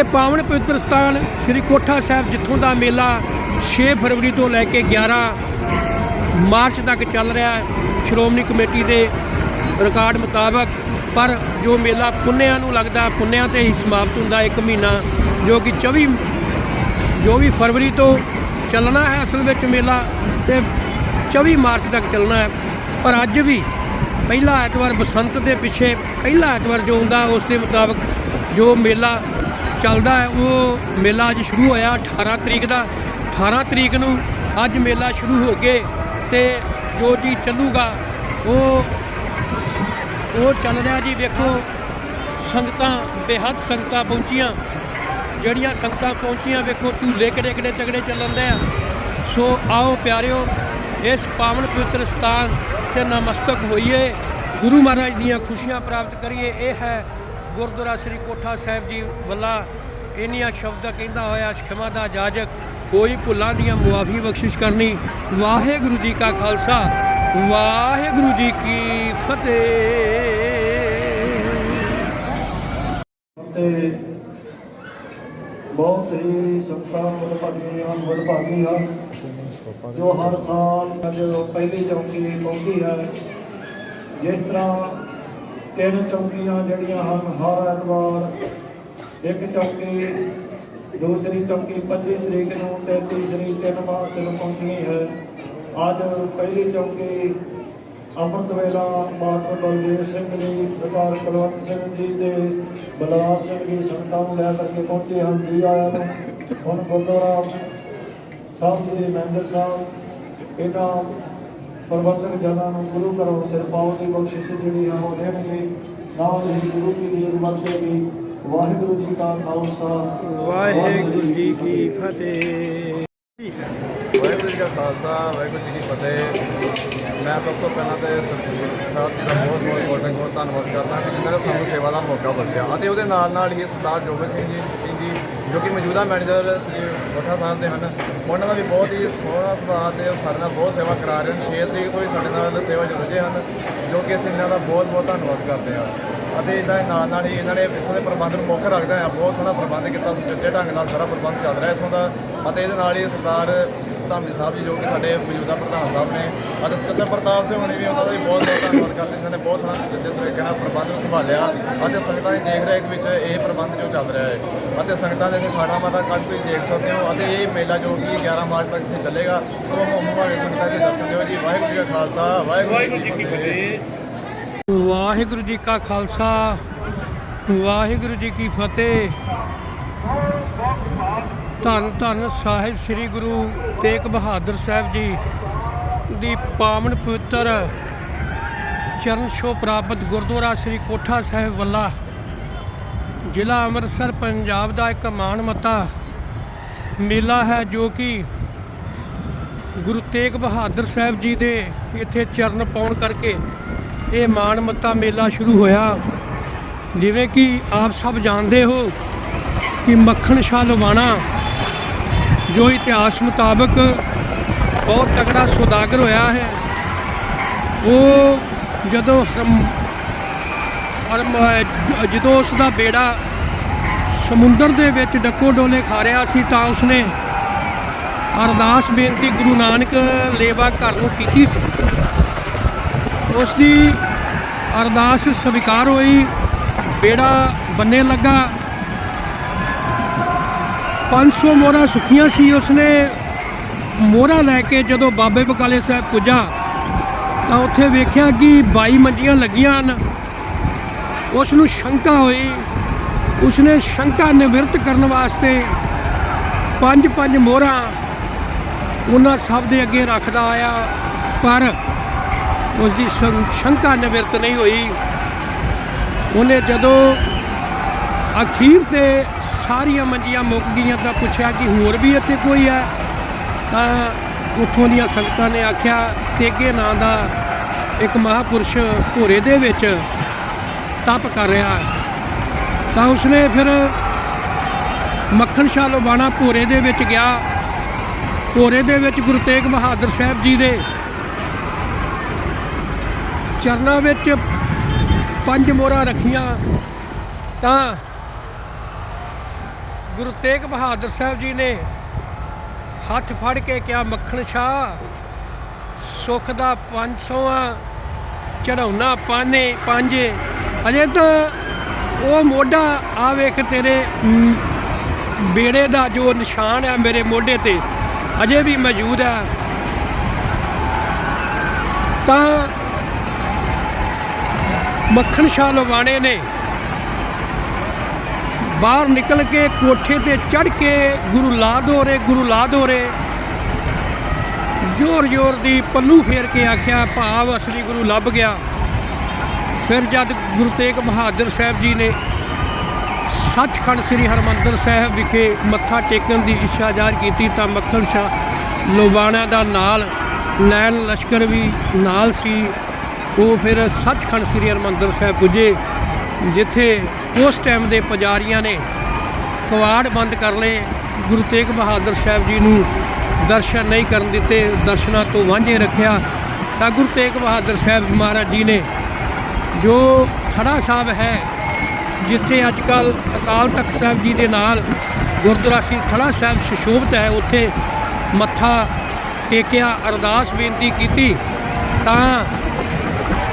ਇਹ ਪਾਵਨ ਪਵਿੱਤਰ ਸਥਾਨ ਸ੍ਰੀ ਕੋਠਾ ਸਾਹਿਬ, ਜਿੱਥੋਂ ਦਾ ਮੇਲਾ 6 ਫਰਵਰੀ ਤੋਂ ਲੈ ਕੇ 11 ਮਾਰਚ ਤੱਕ ਚੱਲ ਰਿਹਾ ਹੈ। ਸ਼੍ਰੋਮਣੀ ਕਮੇਟੀ ਦੇ ਰਿਕਾਰਡ ਮੁਤਾਬਕ, ਪਰ ਜੋ ਮੇਲਾ ਪੁੰਨਿਆਂ ਨੂੰ ਲੱਗਦਾ, ਪੁੰਨਿਆਂ ਤੇ ਹੀ ਸਮਾਪਤ ਹੁੰਦਾ ਇੱਕ ਮਹੀਨਾ, ਜੋ ਕਿ 24 ਜੋ ਵੀ ਫਰਵਰੀ ਤੋਂ ਚੱਲਣਾ ਹੈ ਅਸਲ ਵਿੱਚ ਮੇਲਾ ਤੇ 24 ਮਾਰਚ ਤੱਕ ਚੱਲਣਾ ਹੈ। ਪਰ ਅੱਜ ਵੀ ਪਹਿਲਾ ਐਤਵਾਰ ਬਸੰਤ ਦੇ ਪਿੱਛੇ, ਪਹਿਲਾ ਐਤਵਾਰ ਜੋ ਹੁੰਦਾ, ਉਸ ਦੇ ਮੁਤਾਬਕ ਜੋ ਮੇਲਾ ਚੱਲਦਾ ਹੈ। ਉਹ ਮੇਲਾ ਅੱਜ ਸ਼ੁਰੂ ਹੋਇਆ 18 ਤਰੀਕ ਦਾ। 18 ਤਰੀਕ ਨੂੰ ਅੱਜ ਮੇਲਾ ਸ਼ੁਰੂ ਹੋ ਕੇ ਤੇ ਜੋ ਜੀ ਚੱਲੂਗਾ, ਉਹ ਉਹ ਚੱਲ ਰਿਹਾ ਜੀ। ਵੇਖੋ, ਸੰਗਤਾਂ, ਬੇਹੱਦ ਸੰਗਤਾਂ ਪਹੁੰਚੀਆਂ। ਜਿਹੜੀਆਂ ਸੰਗਤਾਂ ਪਹੁੰਚੀਆਂ, ਵੇਖੋ, ਝੂਲੇ ਕਿਹੜੇ ਕਿਹੜੇ ਤਗੜੇ ਚੱਲਣ ਦੇ ਆ। ਸੋ ਆਓ ਪਿਆਰਿਓ, ਇਸ ਪਾਵਨ ਪਵਿੱਤਰ ਸਥਾਨ ਤੇ ਨਮਸਤਕ ਹੋਈਏ। ਗੁਰੂ ਮਹਾਰਾਜ ਦੀਆਂ ਖੁਸ਼ੀਆਂ ਪ੍ਰਾਪਤ ਕਰੀਏ। ਇਹ ਹੈ ਗੁਰਦੁਆਰਾ ਸ੍ਰੀ ਕੋਠਾ ਸਾਹਿਬ ਜੀ ਵੱਲਾ ਇੰਨੀਆਂ ਸ਼ਬਦਾਂ ਕਹਿੰਦਾ ਹੋਇਆ ਖਿਮਾ ਦਾ ਜਾਜਕ, ਕੋਈ ਭੁੱਲਾਂ ਦੀਆਂ ਮੁਆਫੀ ਬਖਸ਼ਿਸ਼ ਕਰਨੀ। ਵਾਹਿਗੁਰੂ ਜੀ ਕਾ ਖਾਲਸਾ, ਵਾਹਿਗੁਰੂ ਜੀ ਕੀ ਫਤਿਹ। ਤੇ ਬਹੁਤ ਹੀ ਸੰਤਾਂ ਮੁਲਭਾਗੀ ਹਨ ਮੁਲਭਾਗੀ ਹਨ ਜੋ ਹਰ ਸਾਲ ਅੱਜ ਪਹਿਲੀ ਚੌਂਕੀ ਪਹੁੰਚੀ ਹੈ, ਜਿਸ ਤਰ੍ਹਾਂ ਤਿੰਨ ਚੌਕੀਆਂ ਜਿਹੜੀਆਂ ਹਨ ਹਰ ਐਤਵਾਰ, ਇੱਕ ਚੌਕੀ ਦੂਸਰੀ ਚੌਕੀ 25 ਤਰੀਕ ਨੂੰ ਤੇ ਤੀਸਰੀ 3 ਮਾਰਚ ਨੂੰ ਪਹੁੰਚਣੀ ਹੈ। ਅੱਜ ਪਹਿਲੀ ਚੌਕੀ ਅੰਮ੍ਰਿਤ ਵੇਲਾ ਮਾਤਾ ਬਲਦੇਵ ਸਿੰਘ ਜੀ, ਸਰਦਾਰ ਕੁਲਵੰਤ ਸਿੰਘ ਜੀ ਤੇ ਬਲਰਾਜ ਸਿੰਘ ਜੀ ਸੰਗਤਾਂ ਨੂੰ ਲੈ ਕਰਕੇ ਪਹੁੰਚੇ ਹਨ। ਜੀ ਆਇਆਂ ਨੂੰ ਹੁਣ ਗੁਰਦੁਆਰਾ ਸਾਹਿਬ ਜੀ ਦੇ ਮੈਂਬਰ ਸਾਹਿਬ, ਇਹਨਾਂ ਪ੍ਰਬੰਧਕ ਜਨਾਂ ਨੂੰ ਗੁਰੂ ਘਰੋਂ ਸਿਰਪਾਉ ਦੀ ਬਖਸ਼ਿਸ਼ ਜਿਹੜੀ ਆ ਉਹ ਦੇਣਗੇ। ਨਾਲ ਹੀ ਗੁਰੂ ਕੀ ਦੀ ਵਰਤੇਗੀ ਵਾਹਿਗੁਰੂ ਜੀ ਕਾ ਖਾਲਸਾ। ਵਾਹਿਗੁਰੂ ਜੀ ਕੀ ਫਤਿਹ। ਵਾਹਿਗੁਰੂ ਜੀ ਕਾ ਖਾਲਸਾ ਵਾਹਿਗੁਰੂ ਜੀ ਕੀ ਫਤਿਹ। ਮੈਂ ਸਭ ਤੋਂ ਪਹਿਲਾਂ ਤੇ ਸਰਪੰਚ ਸਾਹਿਬ ਜੀ ਦਾ ਬਹੁਤ ਬਹੁਤ ਕੋਟਨ ਕੋਟ ਧੰਨਵਾਦ ਕਰਦਾ ਕਿ ਜਿਨ੍ਹਾਂ ਨੇ ਸਾਨੂੰ ਸੇਵਾ ਦਾ ਮੌਕਾ ਬਖਸ਼ਿਆ। ਅਤੇ ਉਹਦੇ ਨਾਲ ਨਾਲ ਹੀ ਸਰਦਾਰ ਜੋਗਨ ਸਿੰਘ ਜੀ ਜੋ ਕਿ ਮੌਜੂਦਾ ਮੈਨੇਜਰ ਸ੍ਰੀ ਕੋਠਾ ਸਾਹਿਬ ਦੇ ਹਨ, ਉਹਨਾਂ ਦਾ ਵੀ ਬਹੁਤ ਹੀ ਸੋਹਣਾ ਸੁਭਾਅ ਤੇ ਉਹ ਸਾਡੇ ਨਾਲ ਬਹੁਤ ਸੇਵਾ ਕਰਾ ਰਹੇ ਹਨ। 6 ਤਰੀਕ ਤੋਂ ਹੀ ਸਾਡੇ ਨਾਲ ਸੇਵਾ 'ਚ ਹਨ, ਜੋ ਕਿ ਅਸੀਂ ਇਹਨਾਂ ਦਾ ਬਹੁਤ ਬਹੁਤ ਧੰਨਵਾਦ ਕਰਦੇ ਹਾਂ। ਅਤੇ ਇਹਦਾ ਨਾਲ ਨਾਲ ਹੀ ਇਹਨਾਂ ਨੇ ਇੱਥੋਂ ਦੇ ਪ੍ਰਬੰਧ ਨੂੰ ਮੁੱਖ ਰੱਖਦੇ ਆ ਬਹੁਤ ਸੋਹਣਾ ਪ੍ਰਬੰਧ ਕੀਤਾ, ਸੁਚੱਜੇ ਢੰਗ ਨਾਲ ਸਾਰਾ ਪ੍ਰਬੰਧ ਚੱਲ ਰਿਹਾ ਇੱਥੋਂ ਦਾ। ਅਤੇ ਇਹਦੇ ਨਾਲ ਹੀ ਸਰਦਾਰ ਧਾਮੀ ਸਾਹਿਬ ਜੀ ਜੋ ਕਿ ਸਾਡੇ ਮੌਜੂਦਾ ਪ੍ਰਧਾਨ ਸਾਹਿਬ ਨੇ ਅਤੇ ਸਕੱਤਰ ਪ੍ਰਤਾਪ ਸਿੰਘ ਹੋਣੀ ਵੀ ਉਹਨਾਂ ਦਾ ਵੀ ਬਹੁਤ ਬਹੁਤ ਧੰਨਵਾਦ ਕਰਦੇ ਇਹਨਾਂ ਨੇ ਬਹੁਤ ਸੋਹਣਾ ਸੁਚੱਜੇ ਤਰੀਕੇ ਨਾਲ ਪ੍ਰਬੰਧ ਨੂੰ ਸੰਭਾਲਿਆ। ਅਤੇ ਸੰਗਤਾਂ ਦੀ ਦੇਖ ਰੇਖ ਵਿੱਚ ਇਹ ਪ੍ਰਬੰਧ ਜੋ ਚੱਲ ਰਿਹਾ ਹੈ ਅਤੇ ਸੰਗਤਾਂ ਦੇ ਖਾਣਾ ਮਾਤਾ ਕੱਲ੍ਹ ਤੁਸੀਂ ਦੇਖ ਸਕਦੇ ਹੋ ਅਤੇ ਇਹ ਮੇਲਾ ਜੋ ਕਿ 11 ਮਾਰਚ ਤੱਕ ਇੱਥੇ ਚੱਲੇਗਾ ਸੋ ਮੁਹੰਮਦ ਸੰਗਤਾਂ ਦੇ ਦਰਸ਼ਨ ਦਿਓ ਜੀ। ਵਾਹਿਗੁਰੂ ਜੀ ਕਾ ਖਾਲਸਾ ਵਾਹਿਗੁਰੂ ਜੀ ਕੀ ਫਤਿਹ। ਵਾਹਿਗੁਰੂ ਜੀ ਕਾ ਖਾਲਸਾ ਵਾਹਿਗੁਰੂ ਜੀ ਕੀ ਫਤਿਹ। ਧੰਨ ਧੰਨ ਸਾਹਿਬ ਸ੍ਰੀ ਗੁਰੂ ਤੇਗ ਬਹਾਦਰ ਸਾਹਿਬ ਜੀ ਦੀ ਪਾਵਨ ਪਵਿੱਤਰ ਚਰਨ ਛੋਹ ਪ੍ਰਾਪਤ ਗੁਰਦੁਆਰਾ ਸ੍ਰੀ ਕੋਠਾ ਸਾਹਿਬ ਵੱਲਾ, ਜ਼ਿਲ੍ਹਾ ਅੰਮ੍ਰਿਤਸਰ, ਪੰਜਾਬ ਦਾ ਇੱਕ ਮਾਣਮੱਤਾ ਮੇਲਾ ਹੈ ਜੋ ਕਿ ਗੁਰੂ ਤੇਗ ਬਹਾਦਰ ਸਾਹਿਬ ਜੀ ਦੇ ਇੱਥੇ ਚਰਨ ਪਾਉਣ ਕਰਕੇ ਇਹ ਮਾਣਮੱਤਾ ਮੇਲਾ ਸ਼ੁਰੂ ਹੋਇਆ। ਜਿਵੇਂ ਕਿ ਆਪ ਸਭ ਜਾਣਦੇ ਹੋ ਕਿ ਮੱਖਣ ਸ਼ਾਹ ਲਵਾਣਾ ਜੋ ਇਤਿਹਾਸ ਮੁਤਾਬਕ ਬਹੁਤ ਤਕੜਾ ਸੌਦਾਗਰ ਹੋਇਆ ਹੈ, ਉਹ ਜਦੋਂ ਹਰਮ ਜਦੋਂ ਉਸ ਦਾ ਬੇੜਾ ਸਮੁੰਦਰ ਦੇ ਵਿੱਚ ਡੱਕੋ ਡੋਲੇ ਖਾ ਰਿਹਾ ਸੀ ਤਾਂ ਉਸਨੇ ਅਰਦਾਸ ਬੇਨਤੀ ਗੁਰੂ ਨਾਨਕ ਲੇਵਾ ਘਰ ਨੂੰ ਕੀਤੀ ਸੀ। ਉਸ ਦੀ ਅਰਦਾਸ ਸਵੀਕਾਰ ਹੋਈ, ਬੇੜਾ ਬੰਨੇ ਲੱਗਾ 500 ਮੋਹਰਾਂ ਸੁੱਖੀਆਂ ਸੀ, ਉਸਨੇ ਮੋਹਰਾਂ ਲੈ ਕੇ ਜਦੋਂ ਬਾਬੇ ਬਕਾਲੇ ਸਾਹਿਬ ਪੁੱਜਾ, ਤਾਂ ਉੱਥੇ ਵੇਖਿਆ ਕਿ 22 ਮੰਜੀਆਂ ਲੱਗੀਆਂ ਹਨ। ਉਸ ਨੂੰ ਸ਼ੰਕਾ ਹੋਈ। ਉਸਨੇ ਸ਼ੰਕਾ ਨਿਵਰਤ ਕਰਨ ਵਾਸਤੇ ਪੰਜ ਪੰਜ ਮੋਹਰਾਂ ਉਹਨਾਂ ਸਭ ਦੇ ਅੱਗੇ ਰੱਖਦਾ ਆਇਆ, ਪਰ ਉਸ ਦੀ ਸ਼ੰਕਾ ਨਿਵਰਤ ਨਹੀਂ ਹੋਈ। ਉਹਨੇ ਜਦੋਂ ਅਖੀਰ ਤੇ ਸਾਰੀਆਂ ਮੰਜੀਆਂ ਮੁੱਕ ਗਈਆਂ ਤਾਂ ਪੁੱਛਿਆ ਕਿ ਹੋਰ ਵੀ ਇੱਥੇ ਕੋਈ ਹੈ? ਤਾਂ ਉੱਥੋਂ ਦੀਆਂ ਸੰਗਤਾਂ ਨੇ ਆਖਿਆ, ਤੇਗੇ ਨਾਂ ਦਾ ਇੱਕ ਮਹਾਪੁਰਸ਼ ਭੋਰੇ ਦੇ ਵਿੱਚ ਤਪ ਕਰ ਰਿਹਾ ਤਾਂ ਉਸਨੇ ਫਿਰ ਮੱਖਣ ਸ਼ਾਹ ਲੋਬਾਣਾ ਭੋਰੇ ਦੇ ਵਿੱਚ ਗਿਆ। ਭੋਰੇ ਦੇ ਵਿੱਚ ਗੁਰੂ ਤੇਗ ਬਹਾਦਰ ਸਾਹਿਬ ਜੀ ਦੇ ਚਰਨਾਂ ਵਿੱਚ ਪੰਜ ਮੋਹਰਾਂ ਰੱਖੀਆਂ। ਤਾਂ ਗੁਰੂ ਤੇਗ ਬਹਾਦਰ ਸਾਹਿਬ ਜੀ ਨੇ ਹੱਥ ਫੜ ਕੇ ਕਿਹਾ ਮੱਖਣ ਸ਼ਾਹ ਸੁੱਖ ਦਾ 500ਆ ਚੜਾਉਣਾ ਪਾਨੇ ਪਾਂਜੇ। ਅਜੇ ਤਾਂ ਉਹ ਮੋਢਾ ਆ ਵੇਖ ਤੇਰੇ ਮ, ਬੇੜੇ ਦਾ ਜੋ ਨਿਸ਼ਾਨ ਹੈ ਮੇਰੇ ਮੋਢੇ ਤੇ ਅਜੇ ਵੀ ਮੌਜੂਦ ਹੈ ਤਾਂ ਮੱਖਣ ਸ਼ਾਹ ਲਵਾਣੇ ਨੇ। ਬਾਹਰ ਨਿਕਲ ਕੇ ਕੋਠੇ ਤੇ ਚੜ ਕੇ ਗੁਰੂ ਲਾ ਦੋਰੇ ਗੁਰੂ ਲਾ ਦੋਰੇ ਜ਼ੋਰ ਜ਼ੋਰ ਦੀ ਪੱਲੂ ਫੇਰ ਕੇ ਆਖਿਆ, ਭਾਵ ਅਸਲੀ ਗੁਰੂ ਲੱਭ ਗਿਆ। ਫਿਰ ਜਦ ਗੁਰੂ ਤੇਗ ਬਹਾਦਰ ਸਾਹਿਬ ਜੀ ਨੇ ਸੱਚਖੰਡ ਸ੍ਰੀ ਹਰਮੰਦਰ ਸਾਹਿਬ ਵਿਖੇ ਮੱਥਾ ਟੇਕਣ ਦੀ ਇੱਛਾ ਜ਼ਾਹਰ ਕੀਤੀ, ਤਾਂ ਮੱਖਣ ਸ਼ਾ ਲੋਬਾਣਾ ਦਾ ਨਾਲ ਨੈਣ ਲਸ਼ਕਰ ਵੀ ਨਾਲ ਸੀ। ਉਹ ਫਿਰ ਸੱਚਖੰਡ ਸ੍ਰੀ ਹਰਮੰਦਰ ਸਾਹਿਬ ਪੁੱਜੇ, ਜਿੱਥੇ ਉਸ ਟਾਈਮ ਦੇ ਪੁਜਾਰੀਆਂ ਨੇ ਕਵਾੜ ਬੰਦ ਕਰ ਲਏ। ਗੁਰੂ ਤੇਗ ਬਹਾਦਰ ਸਾਹਿਬ ਜੀ ਨੂੰ ਦਰਸ਼ਨ ਨਹੀਂ ਕਰਨ ਦਿੱਤੇ, ਦਰਸ਼ਨਾਂ ਤੋਂ ਵਾਂਝੇ ਰੱਖਿਆ। ਤਾਂ ਗੁਰੂ ਤੇਗ ਬਹਾਦਰ ਸਾਹਿਬ ਮਹਾਰਾਜ ਜੀ ਨੇ ਜੋ ਥੜਾ ਸਾਹਿਬ ਹੈ, ਜਿੱਥੇ ਅੱਜ ਕੱਲ ਅਕਾਲ ਤਖਤ ਸਾਹਿਬ ਜੀ ਦੇ ਨਾਲ ਗੁਰਦੁਆਰਾ ਸ੍ਰੀ ਥੜਾ ਸਾਹਿਬ ਸੁਸ਼ੋਭਿਤ ਹੈ, ਉੱਥੇ ਮੱਥਾ ਟੇਕਿਆ, ਅਰਦਾਸ ਬੇਨਤੀ ਕੀਤੀ, ਤਾਂ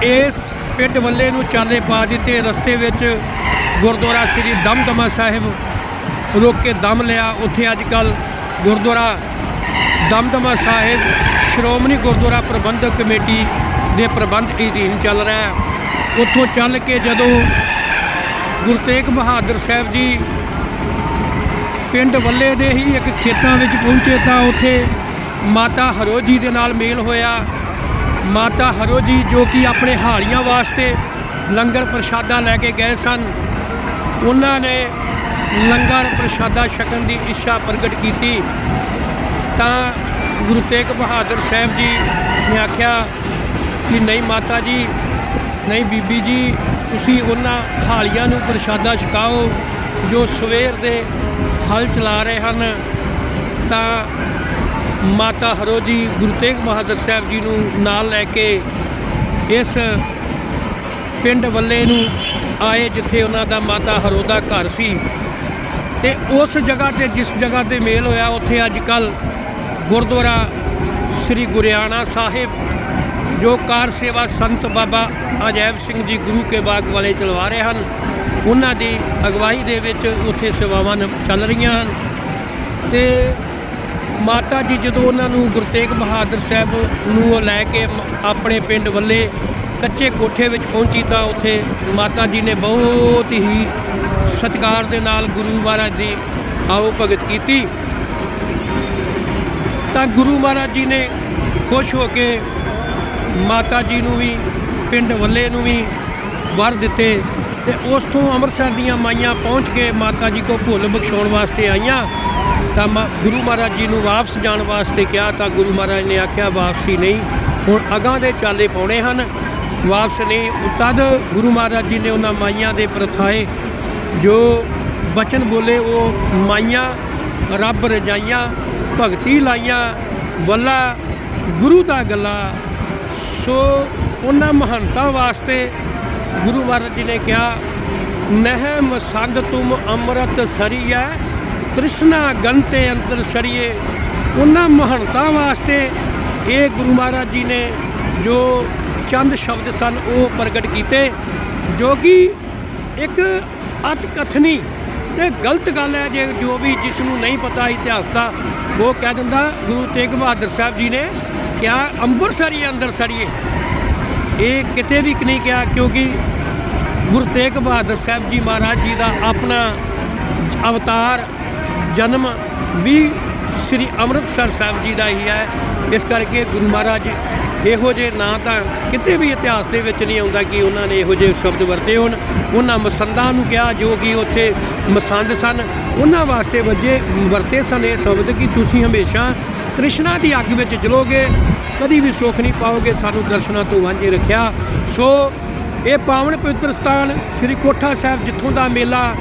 ਇਸ ਪਿੰਡ ਵੱਲੇ ਨੂੰ ਚਾਲੇ ਪਾ ਦਿੱਤੇ। ਰਸਤੇ ਵਿੱਚ ਗੁਰਦੁਆਰਾ ਸ੍ਰੀ ਦਮਦਮਾ ਸਾਹਿਬ ਰੋਕ ਕੇ ਦਮ ਲਿਆ। ਉੱਥੇ ਅੱਜ ਕੱਲ ਗੁਰਦੁਆਰਾ ਦਮਦਮਾ ਸਾਹਿਬ ਸ਼੍ਰੋਮਣੀ ਗੁਰਦੁਆਰਾ ਪ੍ਰਬੰਧਕ ਕਮੇਟੀ ਦੇ ਪ੍ਰਬੰਧ ਅਧੀਨ ਚੱਲ ਰਿਹਾ ਹੈ। ਉੱਥੋਂ ਚੱਲ ਕੇ ਜਦੋਂ ਗੁਰੂ ਤੇਗ ਬਹਾਦਰ ਸਾਹਿਬ ਜੀ ਪਿੰਡ ਵੱਲੇ ਦੇ ਹੀ ਇੱਕ ਖੇਤਾਂ ਵਿੱਚ ਪਹੁੰਚੇ ਤਾਂ ਉੱਥੇ ਮਾਤਾ ਹਰੋ ਜੀ ਦੇ ਨਾਲ ਮੇਲ ਹੋਇਆ। ਮਾਤਾ ਹਰੋ ਜੀ ਜੋ ਕਿ ਆਪਣੇ ਹਾਲੀਆਂ ਵਾਸਤੇ ਲੰਗਰ ਪ੍ਰਸ਼ਾਦਾ ਲੈ ਕੇ ਗਏ ਸਨ। ਉਹਨਾਂ ਨੇ ਲੰਗਰ ਪ੍ਰਸ਼ਾਦਾ ਛਕਣ ਦੀ ਇੱਛਾ ਪ੍ਰਗਟ ਕੀਤੀ। ਤਾਂ ਗੁਰੂ ਤੇਗ ਬਹਾਦਰ ਸਾਹਿਬ ਜੀ ਨੇ ਆਖਿਆ ਕਿ ਨਹੀਂ ਮਾਤਾ ਜੀ, ਨਹੀਂ ਬੀਬੀ ਜੀ, ਤੁਸੀਂ ਉਹਨਾਂ ਹਾਲੀਆਂ ਨੂੰ ਪ੍ਰਸ਼ਾਦਾ ਛਕਾਓ ਜੋ ਸਵੇਰ ਦੇ ਹਲ ਚਲਾ ਰਹੇ ਹਨ। ਤਾਂ ਮਾਤਾ ਹਰੋ ਜੀ ਗੁਰੂ ਤੇਗ ਬਹਾਦਰ ਸਾਹਿਬ ਜੀ ਨੂੰ ਨਾਲ ਲੈ ਕੇ ਇਸ ਪਿੰਡ ਵੱਲੇ ਨੂੰ ਆਏ ਜਿੱਥੇ ਉਹਨਾਂ ਦਾ ਮਾਤਾ ਹਰੋਦਾ ਘਰ ਸੀ ਤੇ ਉਸ ਜਗ੍ਹਾ ਤੇ ਜਿਸ ਜਗ੍ਹਾ ਤੇ ਮੇਲ ਹੋਇਆ, ਉੱਥੇ ਅੱਜ ਕੱਲ ਗੁਰਦੁਆਰਾ ਸ੍ਰੀ ਗੁਰਿਆਣਾ ਸਾਹਿਬ, ਜੋ ਕਾਰ ਸੇਵਾ ਸੰਤ ਬਾਬਾ ਅਜੈਬ ਸਿੰਘ ਜੀ ਗੁਰੂ ਕੇ ਬਾਗ ਵਾਲੇ ਚਲਵਾ ਰਹੇ ਹਨ। ਉਹਨਾਂ ਦੀ ਅਗਵਾਈ ਦੇ ਵਿੱਚ ਉੱਥੇ ਸੇਵਾਵਾਂ ਨ- ਚੱਲ ਰਹੀਆਂ ਹਨ। ਤੇ ਮਾਤਾ ਜੀ ਜਦੋਂ ਉਹਨਾਂ ਨੂੰ ਗੁਰੂ ਤੇਗ ਬਹਾਦਰ ਸਾਹਿਬ ਨੂੰ ਲੈ ਕੇ ਆਪਣੇ ਪਿੰਡ ਵੱਲੇ ਕੱਚੇ ਕੋਠੇ ਵਿੱਚ ਪਹੁੰਚੀ ਤਾਂ ਉੱਥੇ ਮਾਤਾ ਜੀ ਨੇ ਬਹੁਤ ਹੀ ਸਤਿਕਾਰ ਦੇ ਨਾਲ ਗੁਰੂ ਮਹਾਰਾਜ ਦੀ ਆਓ ਭਗਤ ਕੀਤੀ। ਤਾਂ ਗੁਰੂ ਮਹਾਰਾਜ ਜੀ ਨੇ ਖੁਸ਼ ਹੋ ਕੇ ਮਾਤਾ ਜੀ ਨੂੰ ਵੀ, ਪਿੰਡ ਵੱਲੇ ਨੂੰ ਵੀ ਵਰ ਦਿੱਤੇ ਤੇ ਉਸ ਤੋਂ ਅੰਮ੍ਰਿਤਸਰ ਦੀਆਂ ਮਾਈਆਂ ਪਹੁੰਚ ਕੇ ਮਾਤਾ ਜੀ ਕੋ ਭੁੱਲ ਬਖਸ਼ਾਉਣ ਵਾਸਤੇ ਆਈਆਂ। ਤਾਂ ਮਾ- ਗੁਰੂ ਮਹਾਰਾਜ ਜੀ ਨੂੰ ਵਾਪਸ ਜਾਣ ਵਾਸਤੇ ਕਿਹਾ ਤਾਂ ਗੁਰੂ ਮਹਾਰਾਜ ਨੇ ਆਖਿਆ, ਵਾਪਸੀ ਨਹੀਂ। ਹੁਣ ਅਗਾਂ ਦੇ ਚਾਲੇ ਪਾਉਣੇ ਹਨ। ਵਾਪਸ ਨਹੀਂ ਤਦ ਗੁਰੂ ਮਹਾਰਾਜ ਜੀ ਨੇ ਉਹਨਾਂ ਮਾਈਆਂ ਦੇ ਪ੍ਰਥਾਏ ਜੋ ਬਚਨ ਬੋਲੇ, ਉਹ ਮਾਈਆਂ ਰੱਬ ਰਜਾਈਆਂ, ਭਗਤੀ ਲਾਈਆਂ, ਵੱਲਾ ਗੁਰੂ ਦਾ ਗੱਲਾ। ਸੋ ਉਹਨਾਂ ਮਹੰਤਾਂ ਵਾਸਤੇ ਗੁਰੂ ਮਹਾਰਾਜ ਜੀ ਨੇ ਕਿਹਾ ਨਹਿ ਮਸੰਦ ਤੁਮ ਅੰਮ੍ਰਿਤ ਸਰੀਐ, ਤ੍ਰਿਸ਼ਨਾ ਗੰਤੇ ਅੰਤਰ ਸਰੀਏ। ਉਹਨਾਂ ਮਹੰਤਾਂ ਵਾਸਤੇ ਇਹ ਗੁਰੂ ਮਹਾਰਾਜ ਜੀ ਨੇ ਜੋ ਚੰਦ ਸ਼ਬਦ ਸਨ ਉਹ ਪ੍ਰਗਟ ਕੀਤੇ, ਜੋ ਕਿ ਇੱਕ ਅਤਕਥਨੀ ਤੇ ਗਲਤ ਗੱਲ ਹੈ ਜੇ ਜੋ ਵੀ ਜਿਸ ਨੂੰ ਨਹੀਂ ਪਤਾ ਇਤਿਹਾਸ ਦਾ, ਉਹ ਕਹਿ ਦਿੰਦਾ, ਗੁਰੂ ਤੇਗ ਬਹਾਦਰ ਸਾਹਿਬ ਜੀ ਨੇ ਕਿਹਾ ਅੰਮ੍ਰਿਤਸਰੀ ਅੰਦਰ ਸੜੀਏ ਇਹ ਕਿਤੇ ਵੀ ਨਹੀਂ ਕਿਹਾ, ਕਿਉਂਕਿ ਗੁਰੂ ਤੇਗ ਬਹਾਦਰ ਸਾਹਿਬ ਜੀ ਮਹਾਰਾਜ ਜੀ ਦਾ ਆਪਣਾ ਅਵਤਾਰ, ਜਨਮ ਵੀ ਸ੍ਰੀ ਅੰਮ੍ਰਿਤਸਰ ਸਾਹਿਬ ਜੀ ਦਾ ਹੀ ਹੈ। ਇਸ ਕਰਕੇ ਗੁਰੂ ਮਹਾਰਾਜ ਇਹੋ ਜਿਹੇ ਨਾਂ ਤਾਂ ਕਿਤੇ ਵੀ ਇਤਿਹਾਸ ਦੇ ਵਿੱਚ ਨਹੀਂ ਆਉਂਦਾ ਕਿ ਉਹਨਾਂ ਨੇ ਇਹੋ ਜਿਹੇ ਸ਼ਬਦ ਵਰਤੇ ਹੋਣ। ਉਹਨਾਂ ਮਸੰਦਾਂ ਨੂੰ ਕਿਹਾ ਜੋ ਕਿ ਉੱਥੇ ਮਸੰਦ ਸਨ। ਉਹਨਾਂ ਵਾਸਤੇ ਵਜੇ ਵਰਤੇ ਸਨ ਇਹ ਸ਼ਬਦ ਕਿ ਤੁਸੀਂ ਹਮੇਸ਼ਾ ਤ੍ਰਿਸ਼ਨਾ ਦੀ ਅੱਗ ਵਿੱਚ ਜਲੋਗੇ, ਕਦੀ ਵੀ ਸੁੱਖ ਨਹੀਂ ਪਾਓਗੇ, ਸਾਨੂੰ ਦਰਸ਼ਨਾਂ ਤੋਂ ਵਾਂਝੇ ਰੱਖਿਆ। ਸੋ ਇਹ ਪਾਵਨ ਪਵਿੱਤਰ ਸਥਾਨ ਸ੍ਰੀ ਕੋਠਾ ਸਾਹਿਬ ਜਿੱਥੋਂ ਦਾ ਮੇਲਾ